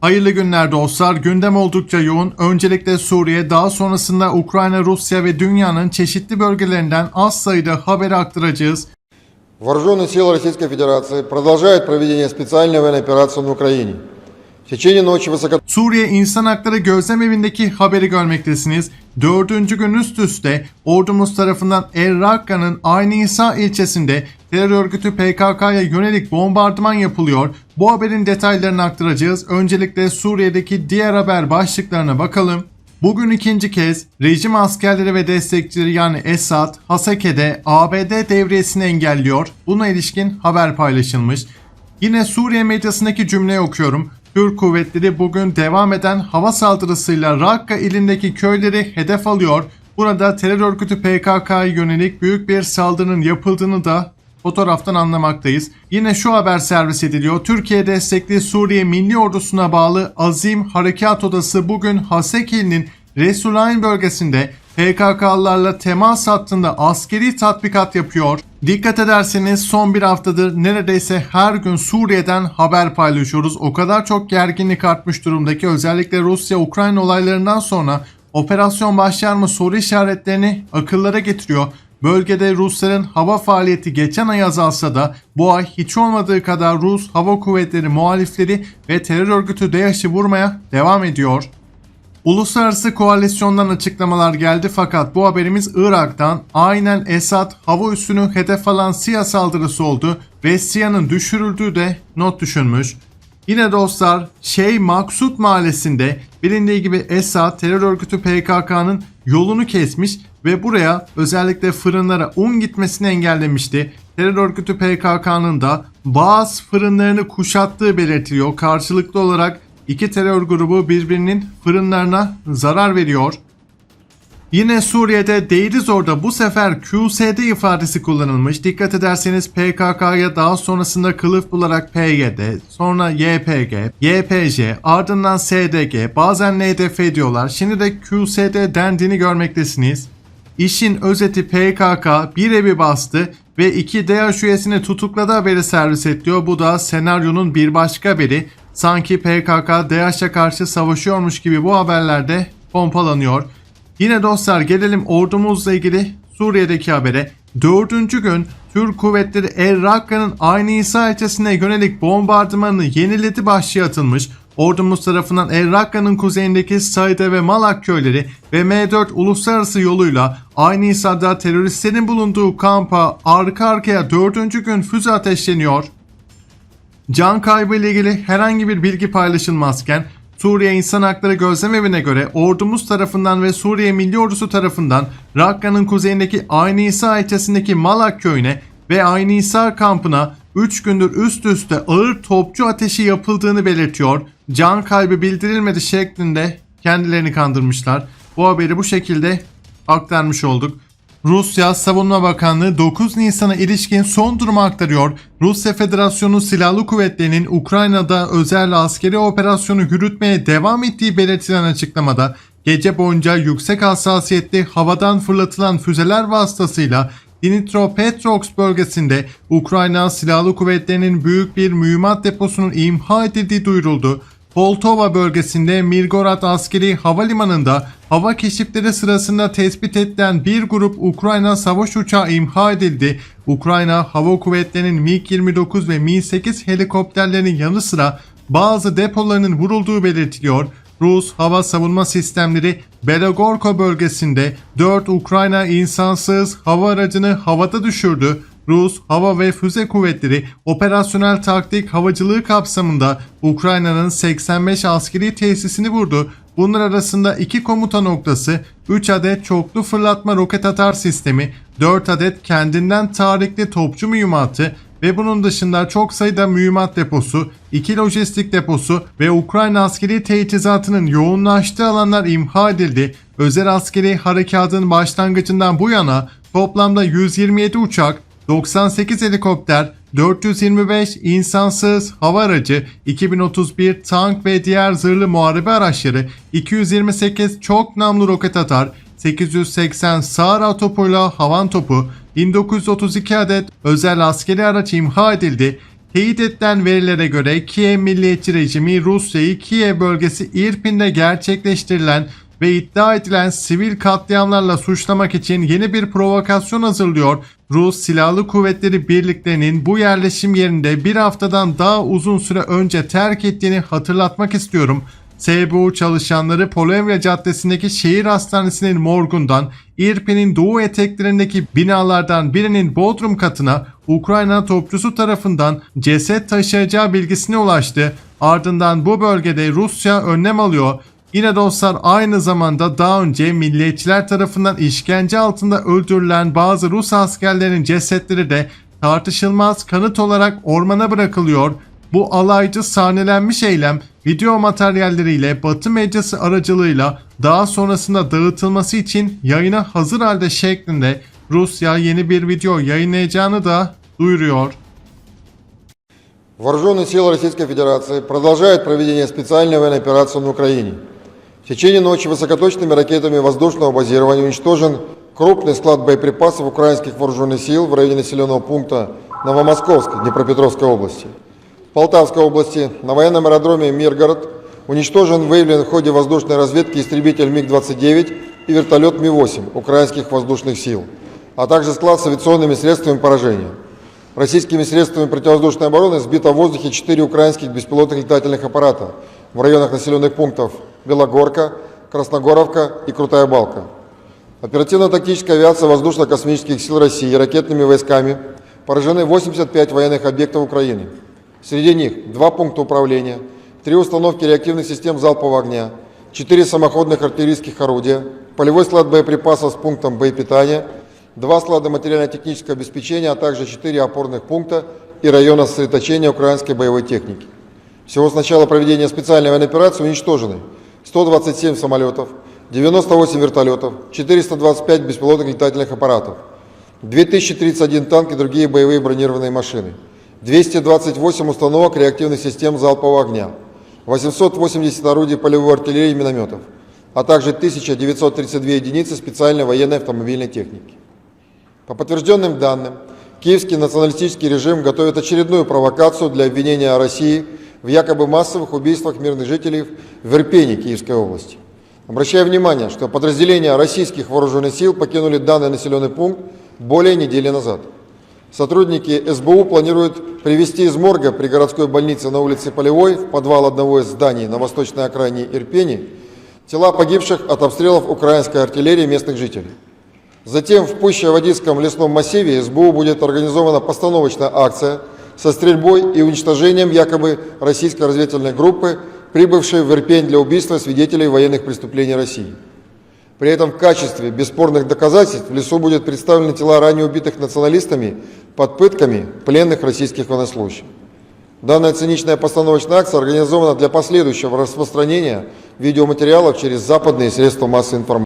Hayırlı günler dostlar. Gündem oldukça yoğun. Öncelikle Suriye, daha sonrasında Ukrayna, Rusya ve dünyanın çeşitli bölgelerinden az sayıda haberi aktaracağız. Вооруженные силы Российской Федерации продолжают проведение специальной военной операции на Украине. Suriye İnsan Hakları Gözlem Evi'ndeki haberi görmektesiniz. Dördüncü gün üst üste ordumuz tarafından El Rakka'nın Aynı İsa ilçesinde terör örgütü PKK'ya yönelik bombardıman yapılıyor. Bu haberin detaylarını aktaracağız. Öncelikle Suriye'deki diğer haber başlıklarına bakalım. Bugün ikinci kez rejim askerleri ve destekçileri yani Esad, Hasake'de ABD devriyesini engelliyor. Buna ilişkin haber paylaşılmış. Yine Suriye medyasındaki cümleyi okuyorum. Türk kuvvetleri bugün devam eden hava saldırısıyla Rakka ilindeki köyleri hedef alıyor. Burada terör örgütü PKK'ya yönelik büyük bir saldırının yapıldığını da fotoğraftan anlamaktayız. Yine şu haber servis ediliyor. Türkiye destekli Suriye Milli Ordusu'na bağlı Azim Harekat Odası bugün Hasekil'in Resulayn bölgesinde PKK'larla temas hattında askeri tatbikat yapıyor. Dikkat ederseniz son bir haftadır neredeyse her gün Suriye'den haber paylaşıyoruz. O kadar çok gerginlik artmış durumda ki özellikle Rusya-Ukrayna olaylarından sonra operasyon başlar mı soru işaretlerini akıllara getiriyor. Bölgede Rusların hava faaliyeti geçen ay azalsa da bu ay hiç olmadığı kadar Rus hava kuvvetleri muhalifleri ve terör örgütü DAEŞ'i vurmaya devam ediyor. Uluslararası koalisyondan açıklamalar geldi fakat bu haberimiz Irak'tan aynen Esad hava üssünü hedef alan SİHA saldırısı oldu ve SİHA'nın düşürüldüğü de not düşünmüş. Yine dostlar Şey Maksut mahallesinde bilindiği gibi Esad terör örgütü PKK'nın yolunu kesmiş ve buraya özellikle fırınlara un gitmesini engellemişti. Terör örgütü PKK'nın da bazı fırınlarını kuşattığı belirtiliyor. Karşılıklı olarak iki terör grubu birbirinin fırınlarına zarar veriyor. Yine Suriye'de değiliz orada bu sefer QSD ifadesi kullanılmış. Dikkat ederseniz PKK'ya daha sonrasında kılıf bularak PYD, sonra YPG, YPJ, ardından SDG, bazen NDF diyorlar. Şimdi de QSD dendiğini görmektesiniz. İşin özeti PKK bir evi bastı ve iki DAEŞ üyesini tutukladı haberi servis ediyor. Bu da senaryonun bir başka haberi. Sanki PKK DAEŞ'e karşı savaşıyormuş gibi bu haberlerde pompalanıyor. Yine dostlar gelelim ordumuzla ilgili Suriye'deki habere. Dördüncü gün Türk kuvvetleri El Rakka'nın Aynı İsa ilçesine yönelik bombardımanını yeniledi başlığı atılmış. Ordumuz tarafından El Rakka'nın kuzeyindeki Saide ve Malak köyleri ve M4 uluslararası yoluyla Aynı İsa'da teröristlerin bulunduğu kampa arka arkaya dördüncü gün füze ateşleniyor. Can kaybı ile ilgili herhangi bir bilgi paylaşılmazken Suriye İnsan Hakları Gözlem Evi'ne göre ordumuz tarafından ve Suriye Milli Ordusu tarafından Rakka'nın kuzeyindeki Aynı İsa ilçesindeki Malak köyüne ve Aynı İsa kampına 3 gündür üst üste ağır topçu ateşi yapıldığını belirtiyor. Can kaybı bildirilmedi şeklinde kendilerini kandırmışlar. Bu haberi bu şekilde aktarmış olduk. Rusya Savunma Bakanlığı 9 Nisan'a ilişkin son durumu aktarıyor. Rusya Federasyonu Silahlı Kuvvetleri'nin Ukrayna'da özel askeri operasyonu yürütmeye devam ettiği belirtilen açıklamada gece boyunca yüksek hassasiyetli havadan fırlatılan füzeler vasıtasıyla Dnipropetrovsk bölgesinde Ukrayna Silahlı Kuvvetleri'nin büyük bir mühimmat deposunun imha edildiği duyuruldu. Poltova bölgesinde Mirgorod askeri havalimanında hava keşifleri sırasında tespit edilen bir grup Ukrayna savaş uçağı imha edildi. Ukrayna Hava Kuvvetleri'nin MiG-29 ve Mi-8 helikopterlerinin yanı sıra bazı depolarının vurulduğu belirtiliyor. Rus hava savunma sistemleri Belogorko bölgesinde 4 Ukrayna insansız hava aracını havada düşürdü. Rus hava ve füze kuvvetleri operasyonel taktik havacılığı kapsamında Ukrayna'nın 85 askeri tesisini vurdu. Bunlar arasında 2 komuta noktası, 3 adet çoklu fırlatma roket atar sistemi, 4 adet kendinden tarikli topçu mühimmatı ve bunun dışında çok sayıda mühimmat deposu, 2 lojistik deposu ve Ukrayna askeri teçhizatının yoğunlaştığı alanlar imha edildi. Özel askeri harekatın başlangıcından bu yana toplamda 127 uçak, 98 helikopter, 425 insansız hava aracı, 2031 tank ve diğer zırhlı muharebe araçları, 228 çok namlu roket atar, 880 sağır topuyla havan topu, 1932 adet özel askeri araç imha edildi. Teyit edilen verilere göre Kiev Milliyetçi Rejimi Rusya'yı Kiev bölgesi İrpin'de gerçekleştirilen ve iddia edilen sivil katliamlarla suçlamak için yeni bir provokasyon hazırlıyor. Rus Silahlı Kuvvetleri birliklerinin bu yerleşim yerinde bir haftadan daha uzun süre önce terk ettiğini hatırlatmak istiyorum. SBU çalışanları Polevya Caddesi'ndeki şehir hastanesinin morgundan İrpin'in doğu eteklerindeki binalardan birinin bodrum katına Ukrayna topçusu tarafından ceset taşıyacağı bilgisine ulaştı. Ardından bu bölgede Rusya önlem alıyor. Yine dostlar aynı zamanda daha önce milliyetçiler tarafından işkence altında öldürülen bazı Rus askerlerin cesetleri de tartışılmaz kanıt olarak ormana bırakılıyor. Bu alaycı sahnelenmiş eylem video materyalleriyle Batı medyası aracılığıyla daha sonrasında dağıtılması için yayına hazır halde şeklinde Rusya yeni bir video yayınlayacağını da duyuruyor. Вооруженные силы Российской Федерации продолжают проведение специальной военной операции на Украине. В течение ночи высокоточными ракетами воздушного базирования уничтожен крупный склад боеприпасов украинских вооруженных сил в районе населенного пункта Новомосковск Днепропетровской области. В Полтавской области на военном аэродроме Миргород уничтожен выявлен в ходе воздушной разведки истребитель МиГ-29 и вертолет Ми-8 украинских воздушных сил, а также склад с авиационными средствами поражения. Российскими средствами противовоздушной обороны сбито в воздухе 4 украинских беспилотных летательных аппарата в районах населенных пунктов Белогорка, Красногоровка и Крутая Балка. Оперативно-тактическая авиация воздушно-космических сил России ракетными войсками поражены 85 военных объектов Украины. Среди них два пункта управления, три установки реактивных систем залпового огня, четыре самоходных артиллерийских орудия, полевой склад боеприпасов с пунктом боепитания, два склада материально-технического обеспечения, а также четыре опорных пункта и района сосредоточения украинской боевой техники. Всего с начала проведения специальной военной операции уничтожены 127 самолетов, 98 вертолетов, 425 беспилотных летательных аппаратов, 2031 танк и другие боевые бронированные машины, 228 установок реактивных систем залпового огня, 880 орудий полевой артиллерии и минометов, а также 1932 единицы специальной военной автомобильной техники. По подтвержденным данным, киевский националистический режим готовит очередную провокацию для обвинения России в якобы массовых убийствах мирных жителей в Ирпене Киевской области. Обращаю внимание, что подразделения российских вооруженных сил покинули данный населенный пункт более недели назад. Сотрудники СБУ планируют привезти из морга при городской больнице на улице Полевой в подвал одного из зданий на восточной окраине Ирпени тела погибших от обстрелов украинской артиллерии местных жителей. Затем в Пуще-Водицком лесном массиве СБУ будет организована постановочная акция со стрельбой и уничтожением якобы российской разведывательной группы, прибывшей в Ирпень для убийства свидетелей военных преступлений России. При этом в качестве бесспорных доказательств в лесу будут представлены тела ранее убитых националистами под пытками пленных российских военнослужащих. Данная циничная постановочная акция организована для последующего распространения видеоматериалов через западные средства массовой информации.